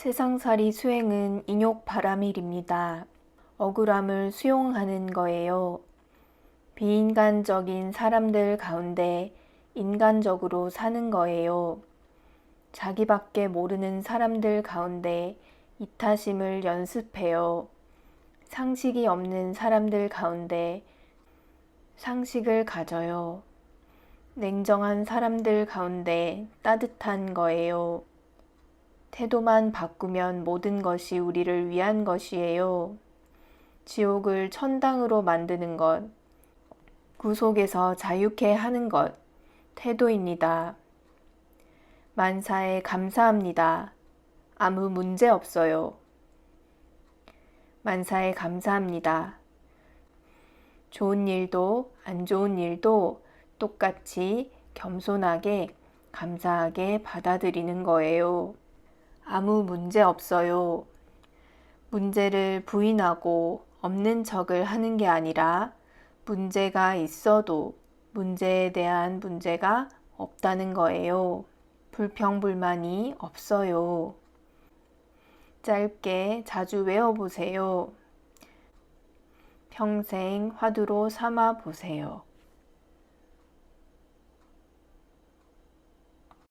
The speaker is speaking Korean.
세상살이 수행은 인욕 바라밀입니다. 억울함을 수용하는 거예요. 비인간적인 사람들 가운데 인간적으로 사는 거예요. 자기밖에 모르는 사람들 가운데 이타심을 연습해요. 상식이 없는 사람들 가운데 상식을 가져요. 냉정한 사람들 가운데 따뜻한 거예요. 태도만 바꾸면 모든 것이 우리를 위한 것이에요. 지옥을 천당으로 만드는 것, 구속에서 자유케 하는 것, 태도입니다. 만사에 감사합니다. 아무 문제 없어요. 만사에 감사합니다. 좋은 일도 안 좋은 일도 똑같이 겸손하게 감사하게 받아들이는 거예요. 아무 문제 없어요. 문제를 부인하고 없는 척을 하는 게 아니라 문제가 있어도 문제에 대한 문제가 없다는 거예요. 불평불만이 없어요. 짧게 자주 외워보세요. 평생 화두로 삼아 보세요.